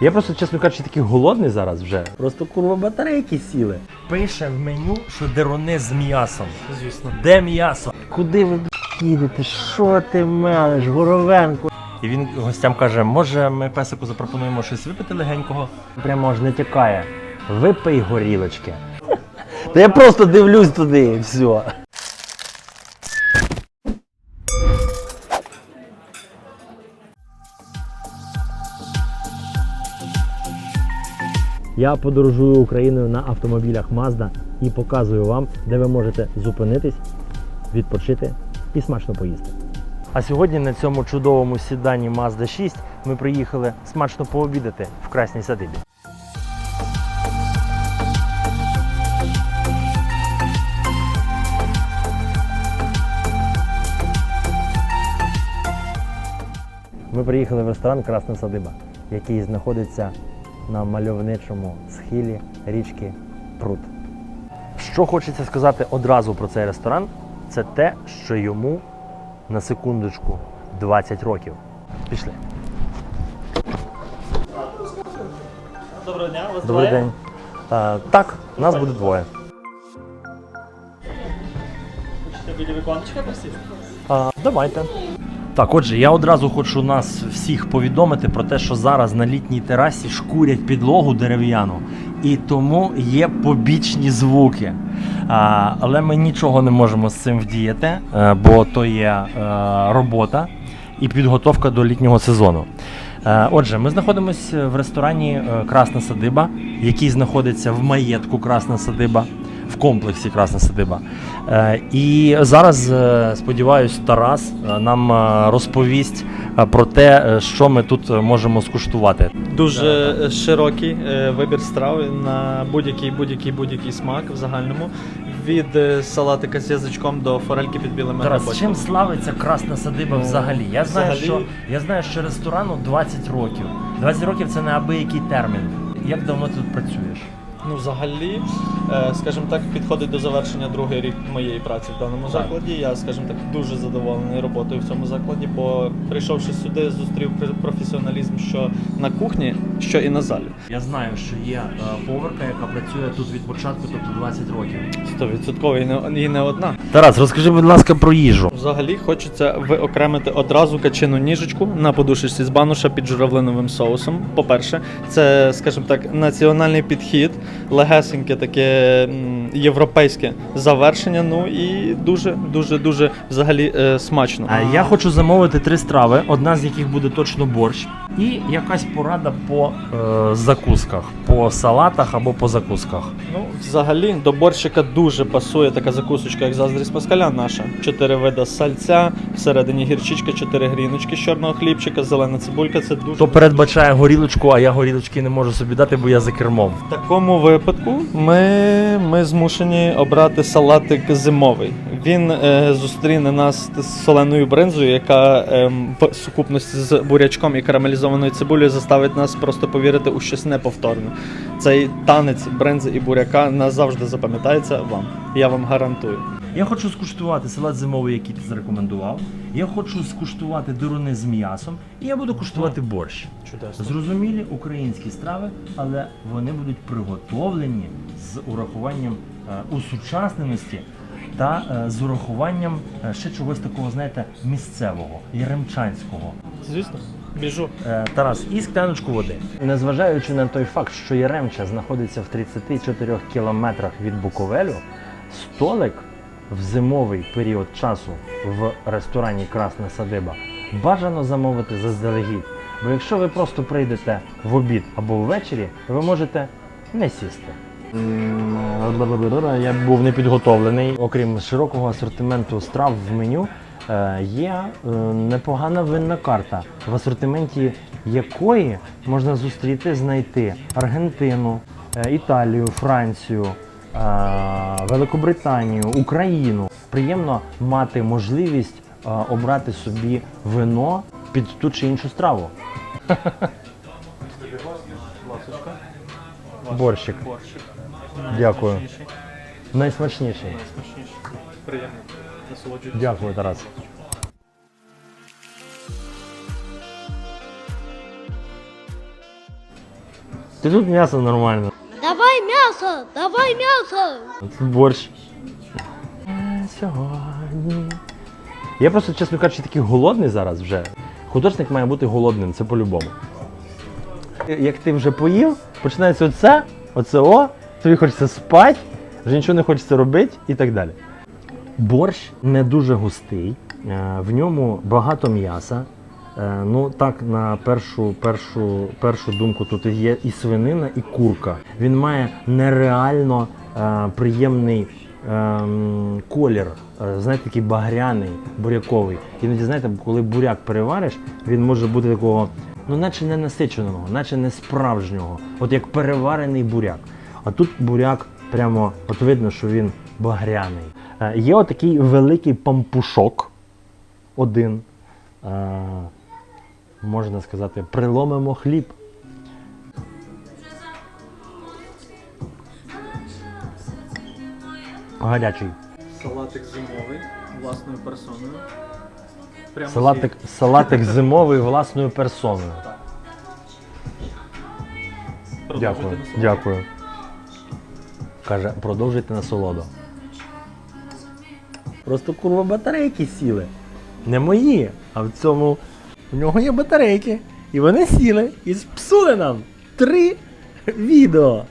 Я просто, чесно кажучи, такий голодний зараз вже. Просто курва батарейки сіли. Пише в меню, що дерони з м'ясом. Звісно. Де м'ясо? Куди ви б**, їдете? Що ти мелиш, Горовенко? І він гостям каже: може, ми песику запропонуємо щось випити легенького? Прямо аж не тікає. Випий горілочки. Та я просто дивлюсь туди і все. Я подорожую Україною на автомобілях Mazda і показую вам, де ви можете зупинитись, відпочити і смачно поїсти. А сьогодні на цьому чудовому сідані Mazda 6 ми приїхали смачно пообідати в Красній Садибі. Ми приїхали в ресторан Красна Садиба, який знаходиться на мальовничому схилі річки Прут. Що хочеться сказати одразу про цей ресторан, це те, що йому на секундочку 20 років. Пішли. Доброго дня, вас Добрий двоє? день. А, так, нас буде двоє. Хочете біля віконечка посісти? А, давайте. Так, отже, я одразу хочу нас всіх повідомити про те, що зараз на літній терасі шкурять підлогу дерев'яну, і тому є побічні звуки. А, але ми нічого не можемо з цим вдіяти, е, бо то є е, робота і підготовка до літнього сезону. Е, Отже, ми знаходимося в ресторані Красна Садиба, який знаходиться в маєтку Красна Садиба, в комплексі Красна Садиба. Е, І зараз, е, сподіваюсь, Тарас е, нам розповість про те, що ми тут можемо скуштувати. Дуже широкий вибір страв на будь-який будь-який будь-який смак в загальному. Від салатика з язичком до форельки під білими Тарас, грибочками. чим славиться Красна Садиба Ну, взагалі? Я знаю, взагалі- що я знаю, що ресторану 20 років. 20 років це неабиякий термін. Як давно ти тут працюєш? Ну, взагалі, е, скажімо так, підходить до завершення другий рік моєї праці в даному закладі. Я, скажімо так, дуже задоволений роботою в цьому закладі, бо прийшовши сюди, зустрів професіоналізм що на кухні, що і на залі. Я знаю, що є е, поварка, яка працює тут від початку, тобто 20 років. Стовідсотково і не, і не одна. Тарас, розкажи, будь ласка, про їжу. Взагалі хочеться виокремити одразу качину ніжечку на подушечці з бануша під журавлиновим соусом. По-перше, це, скажімо так, національний підхід, легесеньке таке європейське завершення. Ну і дуже, дуже, дуже взагалі е, смачно. А я хочу замовити три страви, одна з яких буде точно борщ, і якась порада по е, закусках, по салатах або по закусках. Ну, взагалі, до борщика дуже пасує така закусочка, як заздрість москаля наша. Чотири вида сальця, всередині гірчичка, чотири гріночки з чорного хлібчика, зелена цибулька. Це дуже То передбачає горілочку, а я горілочки не можу собі дати, бо я за кермом. В такому випадку ми, ми змушені обрати салатик зимовий. Він е, зустріне нас з соленою бринзою, яка ем, в сукупності з бурячком і карамелізованою цибулею заставить нас просто повірити у щось неповторне. Цей танець бринзи і буряка назавжди запам'ятається вам. Я вам гарантую. Я хочу скуштувати салат зимовий, який ти зарекомендував. Я хочу скуштувати дируни з м'ясом, і я буду куштувати борщ. Чудесно. Зрозумілі українські страви, але вони будуть приготовлені з урахуванням е, усучасненості та е, з урахуванням е, ще чогось такого, знаєте, місцевого, яремчанського. Звісно, біжу. Е, Тарас, і скляночку води. Незважаючи на той факт, що Яремча знаходиться в 34 кілометрах від Буковелю, столик в зимовий період часу в ресторані Красна Садиба бажано замовити заздалегідь. Бо якщо ви просто прийдете в обід або ввечері, ви можете не сісти. Я був не підготовлений. Окрім широкого асортименту страв в меню, є е, непогана винна карта, в асортименті якої можна зустріти, знайти Аргентину, е, Італію, Францію, е, Великобританію, Україну. Приємно мати можливість е, обрати собі вино під ту чи іншу страву. Борщик. Борщик. Дякую. Найсмачніший. Найсмачніший. Найсмачніший. Приємно. Дякую, Тарас. Чи тут м'ясо нормально? Давай мясо, давай мясо. Тут борщ. Сьогодні. Я просто, чесно кажучи, такий голодний зараз вже. Художник має бути голодним, це по-любому. Як ти вже поїв, починається оце, оце о, тобі хочеться спати, вже нічого не хочеться робити і так далі. Борщ не дуже густий, е, в ньому багато м'яса. Е, Ну так, на першу, першу, першу думку, тут є і свинина, і курка. Він має нереально е, приємний ем, колір, е, знаєте, такий багряний, буряковий. Іноді, знаєте, коли буряк перевариш, він може бути такого, ну, наче не насиченого, наче не справжнього, от як переварений буряк. А тут буряк прямо, от видно, що він багряний. Е, Є отакий великий пампушок, один. Е, Можна сказати, приломимо хліб. Гарячий. Салатик зимовий власною персоною. Прямо Салатик, салатик зимовий власною персоною. Дякую. Дякую. Каже, продовжуйте насолоду. Просто курва батарейки сіли. Не мої, а в цьому у нього є батарейки. І вони сіли і спсули нам три відео.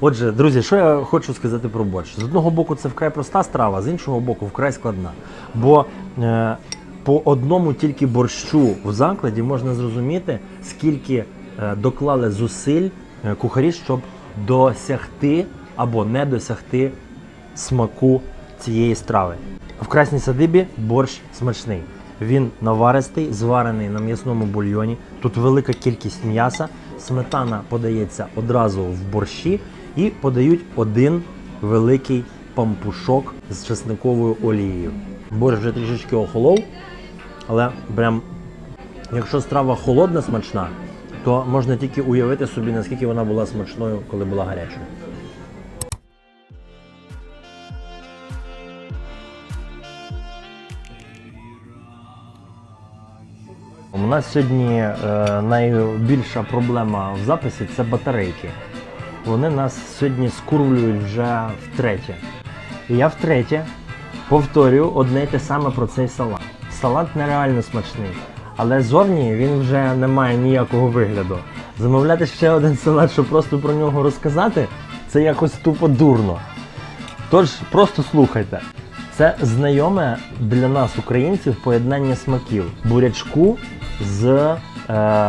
Отже, друзі, що я хочу сказати про борщ? З одного боку, це вкрай проста страва, з іншого боку, вкрай складна. Бо е, по одному тільки борщу в закладі можна зрозуміти, скільки е, доклали зусиль е, кухарі, щоб досягти або не досягти смаку цієї страви. В красній садибі борщ смачний. Він наваристий, зварений на м'ясному бульйоні. Тут велика кількість м'яса. Сметана подається одразу в борщі і подають один великий пампушок з чесниковою олією. Борщ вже трішечки охолов, але прям якщо страва холодна смачна, то можна тільки уявити собі, наскільки вона була смачною, коли була гарячою. Нас сьогодні е, найбільша проблема в записі це батарейки. Вони нас сьогодні скурвлюють вже втретє. І я втретє повторюю одне й те саме про цей салат. Салат нереально смачний, але зовні він вже не має ніякого вигляду. Замовляти ще один салат, щоб просто про нього розказати, це якось тупо дурно. Тож просто слухайте. Це знайоме для нас, українців, поєднання смаків бурячку з е,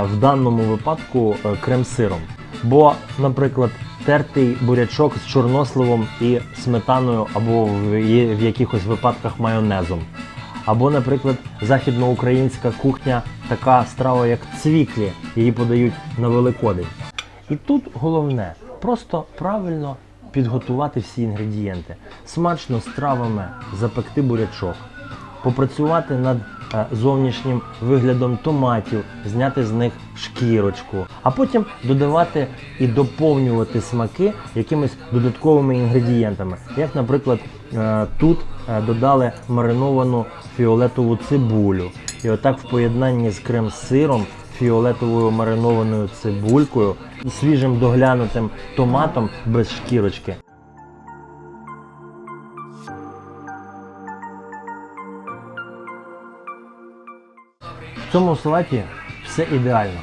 в даному випадку е, крем-сиром. Бо, наприклад, тертий бурячок з чорносливом і сметаною або в, в якихось випадках майонезом. Або, наприклад, західноукраїнська кухня, така страва, як цвіклі, її подають на Великодень. І тут головне просто правильно підготувати всі інгредієнти, смачно з травами запекти бурячок, попрацювати над зовнішнім виглядом томатів, зняти з них шкірочку, а потім додавати і доповнювати смаки якимись додатковими інгредієнтами. Як, наприклад, е, тут е, додали мариновану фіолетову цибулю. І отак в поєднанні з крем-сиром, фіолетовою маринованою цибулькою, свіжим доглянутим томатом без шкірочки. Цьому салаті все ідеально.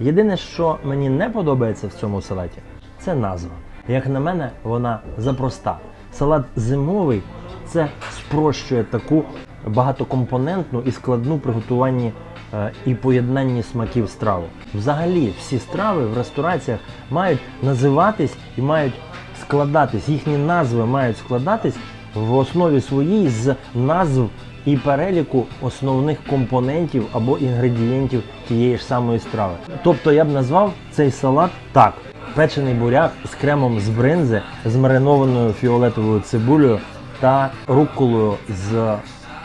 Єдине, що мені не подобається в цьому салаті, це назва. Як на мене, вона запроста. Салат зимовий це спрощує таку багатокомпонентну і складну приготуванні е, і поєднанні смаків страву. Взагалі, всі страви в рестораціях мають називатись і мають складатись. Їхні назви мають складатись в основі своїй з назв і переліку основних компонентів або інгредієнтів тієї ж самої страви. Тобто я б назвав цей салат так: печений буряк з кремом з бринзи, з маринованою фіолетовою цибулею та рукколою з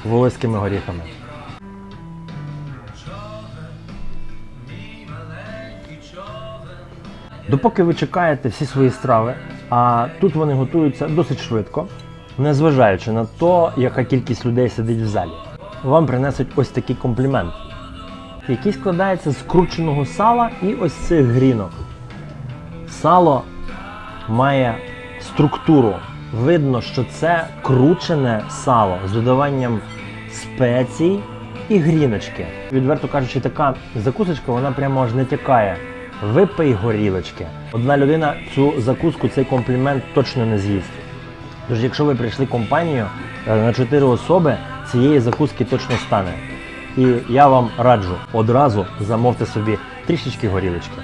волоськими горіхами. Допоки ви чекаєте всі свої страви, а тут вони готуються досить швидко, незважаючи на те, яка кількість людей сидить в залі, вам принесуть ось такий комплімент, який складається з крученого сала і ось цих грінок. Сало має структуру. Видно, що це кручене сало з додаванням спецій і гріночки. Відверто кажучи, така закусочка вона прямо аж не тякає. Випий горілочки. Одна людина цю закуску, цей комплімент точно не з'їсть. Тож, якщо ви прийшли компанію е, на 4 особи, цієї закуски точно стане. І я вам раджу одразу замовте собі трішечки горілочки.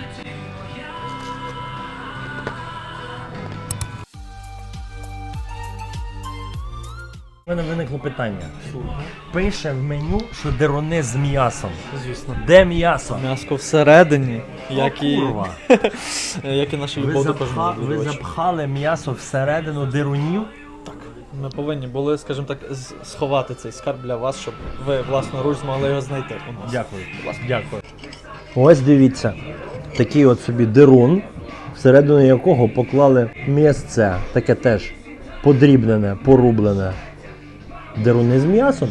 Питання. Пише в меню, що дерони з м'ясом. Звісно. Де м'ясо? М'ясо всередині, як і, Курва. як і наша Ви, любов до запха- кожного ви відвідувача. запхали м'ясо всередину дерунів? Ми повинні були, скажімо так, з- сховати цей скарб для вас, щоб ви власноруч змогли його знайти у нас. Дякую. Дякую. Ось дивіться, такий от собі дерун, всередину якого поклали м'ясце, таке теж подрібнене, порублене. Деруни з м'ясом.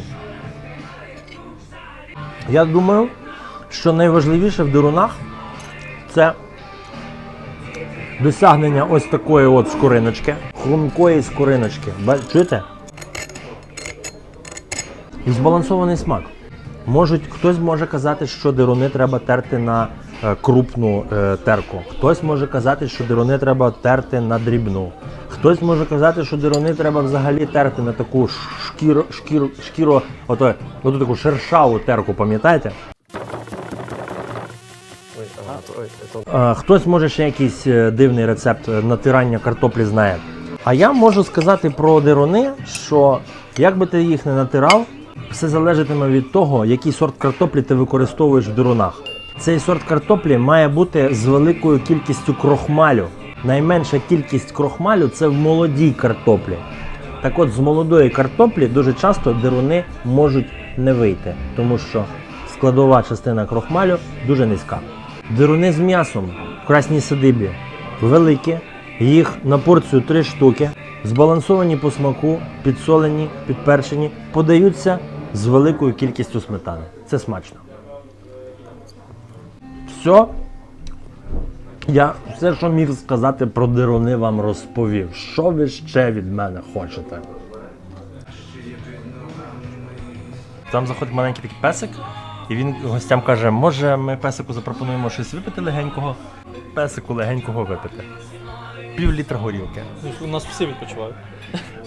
Я думаю, що найважливіше в дерунах це досягнення ось такої от скориночки, хрумкої скориночки. Чуєте? І збалансований смак. Можуть, хтось може казати, що дируни треба терти на е, крупну е, терку. Хтось може казати, що дируни треба терти на дрібну. Хтось може казати, що дируни треба взагалі терти на таку шкіро, шкіро, шкіро, ото, оту таку шершаву терку, пам'ятаєте? Хтось може ще якийсь е, дивний рецепт е, натирання картоплі знає. А я можу сказати про дируни, що як би ти їх не натирав, все залежатиме від того, який сорт картоплі ти використовуєш в дирунах. Цей сорт картоплі має бути з великою кількістю крохмалю. Найменша кількість крохмалю це в молодій картоплі. Так от з молодої картоплі дуже часто дируни можуть не вийти, тому що складова частина крохмалю дуже низька. Дируни з м'ясом в красній садибі великі, їх на порцію 3 штуки, збалансовані по смаку, підсолені, підперчені, подаються з великою кількістю сметани. Це смачно. Все. Я все, що міг сказати про дируни, вам розповів. Що ви ще від мене хочете? Там заходить маленький такий песик, і він гостям каже: може, ми песику запропонуємо щось випити легенького? Песику легенького випити. Пів літра горілки. У нас всі відпочивають.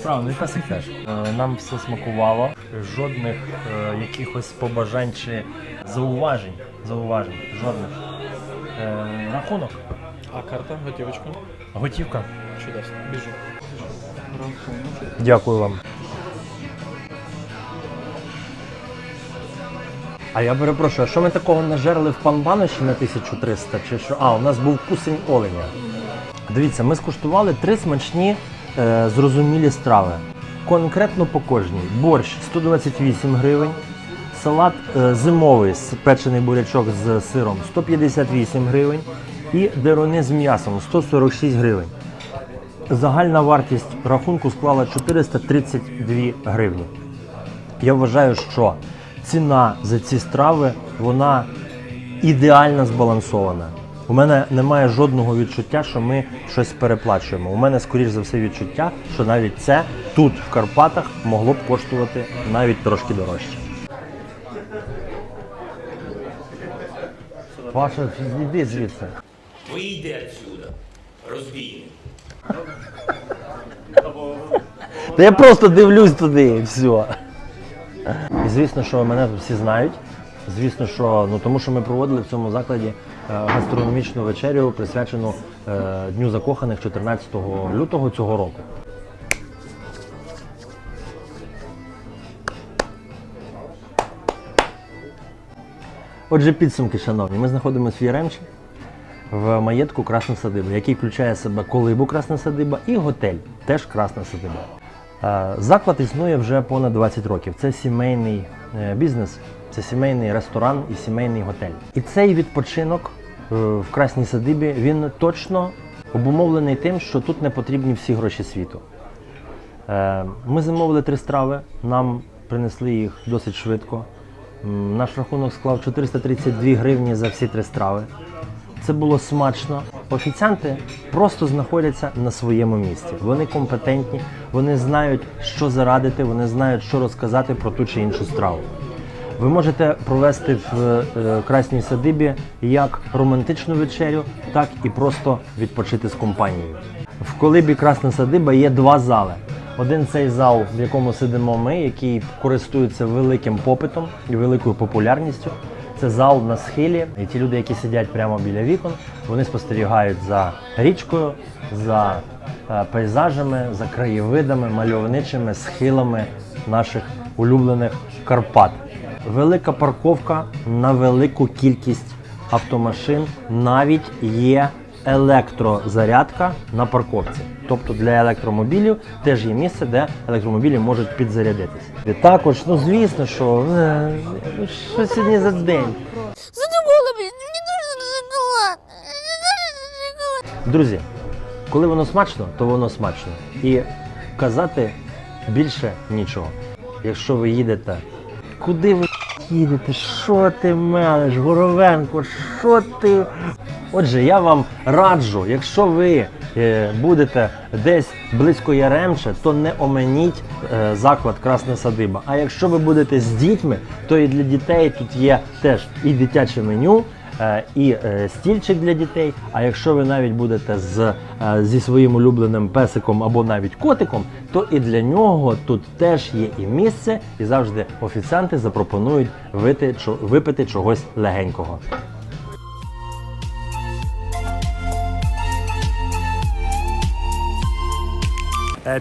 Правильно, і песик теж. Е, Нам все смакувало. Жодних е, якихось побажань чи зауважень. Зауважень. Жодних. Е, рахунок. А карта, готівочка. Готівка. Чудесно. Біжу. Дякую вам. А я перепрошую, а що ми такого нажерли в панбаноші на 1300? Чи що? А, у нас був кусень оленя. Дивіться, ми скуштували три смачні е, зрозумілі страви. Конкретно по кожній. Борщ 128 гривень, салат е, зимовий з печений бурячок з сиром 158 гривень і дерони з м'ясом 146 гривень. Загальна вартість рахунку склала 432 гривні. Я вважаю, що ціна за ці страви вона ідеально збалансована. У мене немає жодного відчуття, що ми щось переплачуємо. У мене, скоріш за все, відчуття, що навіть це тут, в Карпатах, могло б коштувати навіть трошки дорожче. Паша, йди звідси. Вийди отсюда, розбійник. Та я просто дивлюсь туди і все. І звісно, що мене всі знають. Звісно, що ну тому що ми проводили в цьому закладі е, гастрономічну вечерю, присвячену е, Дню закоханих 14 лютого цього року. Отже, підсумки, шановні, ми знаходимося в Яремчі в маєтку Красна Садиба, який включає в себе колибу Красна Садиба і готель, теж Красна Садиба. Е, Заклад існує вже понад 20 років. Це сімейний е, бізнес, це сімейний ресторан і сімейний готель. І цей відпочинок е, в Красній Садибі він точно обумовлений тим, що тут не потрібні всі гроші світу. Ми замовили три страви, нам принесли їх досить швидко. Наш рахунок склав 432 гривні за всі три страви. це було смачно. Офіціанти просто знаходяться на своєму місці. Вони компетентні, вони знають, що зарадити, вони знають, що розказати про ту чи іншу страву. Ви можете провести в е, красній садибі як романтичну вечерю, так і просто відпочити з компанією. В колибі Красна садиба є два зали. Один цей зал, в якому сидимо ми, який користується великим попитом і великою популярністю. Це зал на схилі, і ті люди, які сидять прямо біля вікон, вони спостерігають за річкою, за е, пейзажами, за краєвидами, мальовничими схилами наших улюблених Карпат. Велика парковка на велику кількість автомашин. Навіть є електрозарядка на парковці. Тобто для електромобілів теж є місце, де електромобілі можуть підзарядитись. І також, ну звісно, що е, ну, що сьогодні за день. Задумала. Мне нужен шоколад. Друзі, коли воно смачно, то воно смачно. І казати більше нічого. Якщо ви їдете, куди ви їдете? Що ти мелиш, Горовенко? Що ти? Отже, я вам раджу, якщо ви е, будете десь близько Яремче, то не оменіть е, заклад Красна Садиба. А якщо ви будете з дітьми, то і для дітей тут є теж і дитяче меню, е, і стільчик для дітей. А якщо ви навіть будете з, зі своїм улюбленим песиком або навіть котиком, то і для нього тут теж є і місце, і завжди офіціанти запропонують вити, випити чогось легенького.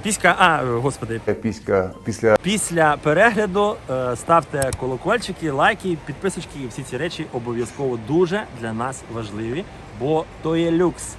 Піська, а господи, піська після Після перегляду е, ставте колокольчики, лайки, підписочки і всі ці речі обов'язково дуже для нас важливі, бо то є люкс.